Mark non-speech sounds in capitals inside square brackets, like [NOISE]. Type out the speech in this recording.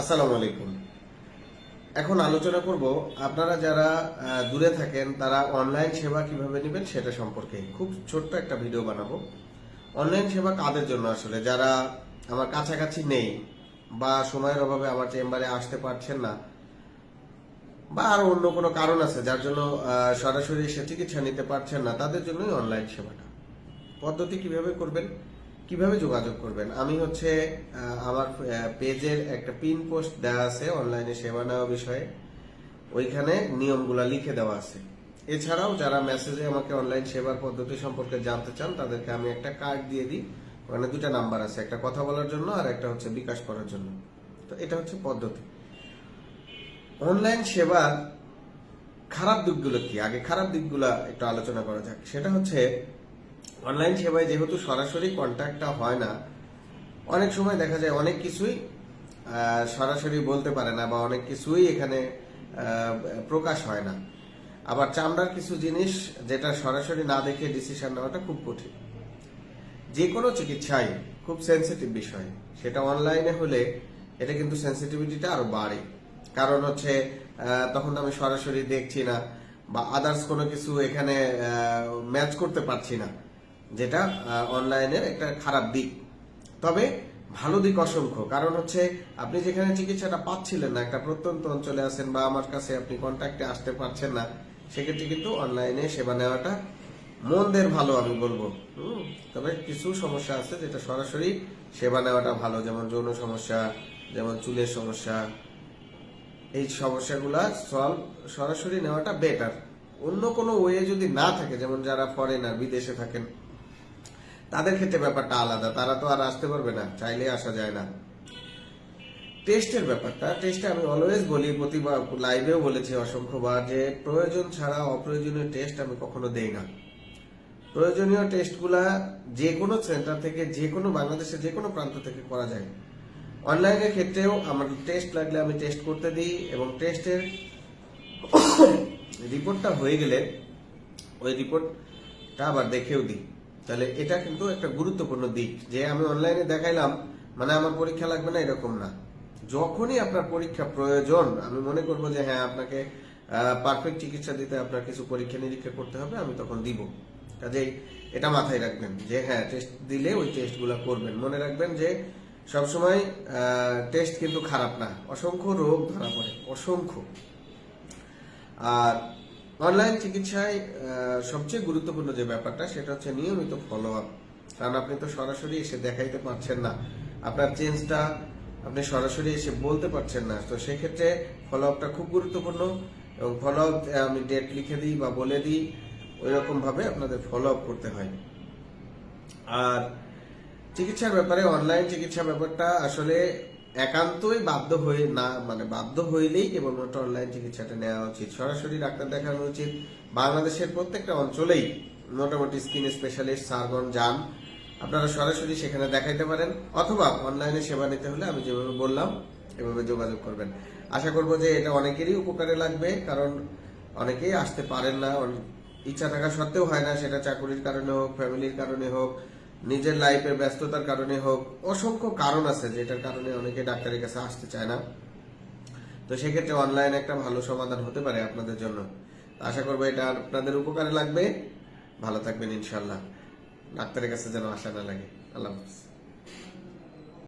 আসসালামু আলাইকুম। এখন আলোচনা করব, আপনারা যারা দূরে থাকেন, তারা অনলাইন সেবা কীভাবে নেবেন সেটা সম্পর্কে। খুব ছোট্ট একটা ভিডিও বানাবো। অনলাইন সেবা কাদের জন্য আসলে? যারা আমার কাছাকাছি নেই বা সময়ের অভাবে আমার চেম্বারে আসতে পারছেন না বা আর অন্য কোনো কারণ আছে যার জন্য সরাসরি এসে চিকিৎসা নিতে পারছেন না, তাদের জন্যই অনলাইন সেবাটা। পদ্ধতি কীভাবে করবেন? কীভাবে যোগাযোগ করবেন? আমি হচ্ছে আমার পেজের একটা পিন পোস্ট দেওয়া আছে অনলাইনে সেবা নেওয়া বিষয়ে। ওইখানে নিয়মগুলা লিখে দেওয়া আছে। এছাড়াও যারা মেসেজে আমাকে অনলাইন সেবার পদ্ধতি সম্পর্কে জানতে চান, তাদেরকে আমি একটা কার্ড দিয়ে দিই। ওখানে দুটা নাম্বার আছে, একটা কথা বলার জন্য আর একটা হচ্ছে বিকাশ করার জন্য। তো এটা হচ্ছে পদ্ধতি। অনলাইন সেবার খারাপ দিকগুলো কি? আগে খারাপ দিকগুলো একটু আলোচনা করা যাক। সেটা হচ্ছে অনলাইন সেবায় যেহেতু সরাসরি কন্ট্যাক্টটা হয় না, অনেক সময় দেখা যায় অনেক কিছুই সরাসরি বলতে পারে না বা অনেক কিছুই এখানে প্রকাশ হয় না। আবার চামড়ার কিছু জিনিস যেটা সরাসরি না দেখে ডিসিশন নেওয়াটা খুব কঠিন। যে কোনো চিকিৎসাই খুব সেন্সিটিভ বিষয়। সেটা অনলাইনে হলে এটা কিন্তু সেন্সিটিভিটিটা আরও বাড়ে। কারণ হচ্ছে তখন আমি সরাসরি দেখছি না বা আদার্স কোনো কিছু এখানে ম্যাচ করতে পারছি না। যেটা অনলাইনের একটা খারাপ দিক। তবে ভালো দিক অসংখ্য। কারণ হচ্ছে, আপনি যেখানে চিকিৎসাটা পাচ্ছিলেন না, একটা প্রত্যন্ত অঞ্চলে আছেন বা আমার কাছে আপনি কন্ট্যাক্টে আসতে পারছেন না, সেক্ষেত্রে কিন্তু অনলাইনে সেবা নেওয়াটা মন্দের ভালো, আমি বলব। তবে কিছু সমস্যা আছে যেটা সরাসরি সেবা নেওয়াটা ভালো, যেমন যৌন সমস্যা, যেমন চুলের সমস্যা। এই সমস্যাগুলা সলভ সরাসরি নেওয়াটা বেটার অন্য কোনো ওয়ে যদি না থাকে, যেমন যারা ফরেনার বিদেশে থাকেন তাদের ক্ষেত্রে ব্যাপারটা আলাদা, তারা তো আর আসতে পারবে না চাইলে আসা যায় না। টেস্টের ব্যাপারটা, টেস্টে আমি অলওয়েজ বলি, প্রতিবার লাইভেও বলেছি অসংখ্যবার যে প্রয়োজন ছাড়া অপ্রয়োজনীয় টেস্ট আমি কখনো দেই না। প্রয়োজনীয় টেস্টগুলা যে কোনো সেন্টার থেকে, যে কোনো বাংলাদেশের যে কোনো প্রান্ত থেকে করা যায়। অনলাইনের ক্ষেত্রেও আমার টেস্ট লাগলে আমি টেস্ট করতে দিই এবং টেস্টের [COUGHS] রিপোর্টটা হয়ে গেলে ওই রিপোর্টটা আবার দেখেও দিই। তাহলে এটা কিন্তু একটা গুরুত্বপূর্ণ দিক যে আমি অনলাইনে দেখাইলাম মানে আমার পরীক্ষা লাগবে না এরকম না। যখনই আপনার পরীক্ষা প্রয়োজন, আমি মনে করব যে হ্যাঁ আপনাকে পারফেক্ট চিকিৎসা দিতে আপনার কিছু পরীক্ষা নিরীক্ষা করতে হবে, আমি তখন দিব। কাজেই এটা মাথায় রাখবেন যে হ্যাঁ টেস্ট দিলে ওই টেস্টগুলো করবেন। মনে রাখবেন যে সবসময় টেস্ট কিন্তু খারাপ না। অসংখ্য রোগ ধরা পড়ে, অসংখ্য। আর অনলাইন চিকিৎসায় সবচেয়ে গুরুত্বপূর্ণ যে ব্যাপারটা, সেটা হচ্ছে নিয়মিত ফলো আপ কারণ আপনি তো সরাসরি এসে দেখাইতে পারছেন না। আপনার চেঞ্জটা আপনি সরাসরি এসে বলতে পারছেন না। তো সেক্ষেত্রে ফলো আপটা খুব গুরুত্বপূর্ণ এবং ফলো আপ আমি ডেট লিখে দিই বা বলে দিই ওই রকম ভাবে আপনাদের ফলো আপ করতে হয়। আর চিকিৎসার ব্যাপারে, অনলাইন চিকিৎসা ব্যাপারটা আসলে একান্তই বাধ্য হয়ে না মানে বাধ্য হইলেই কেবলমাত্র অনলাইন চিকিৎসাটা নেওয়া উচিত। সরাসরি ডাক্তার দেখানো উচিত। বাংলাদেশের প্রত্যেকটা অঞ্চলেই মোটামুটি স্কিন স্পেশালিস্ট, সারগন যান আপনারা সরাসরি সেখানে দেখাইতে পারেন। অথবা অনলাইনে সেবা নিতে হলে আমি যেভাবে বললাম, এভাবে যোগাযোগ করবেন। আশা করব যে এটা অনেকেরই উপকারে লাগবে, কারণ অনেকেই আসতে পারেন না। ইচ্ছা থাকা সত্ত্বেও হয় না, সেটা চাকুরির কারণে হোক, ফ্যামিলির কারণে হোক নিজের লাইফের ব্যস্ততার কারণে হোক, অসংখ্য কারণ আছে যেটার কারণে অনেকে ডাক্তারের কাছে আসতে চায় না। তো সেক্ষেত্রে অনলাইন একটা ভালো সমাধান হতে পারে আপনাদের জন্য। আশা করব এটা আপনাদের উপকারে লাগবে। ভালো থাকবেন ইনশাল্লাহ ডাক্তারের কাছে যেন আসা না লাগে। আল্লাহ হাফিজ।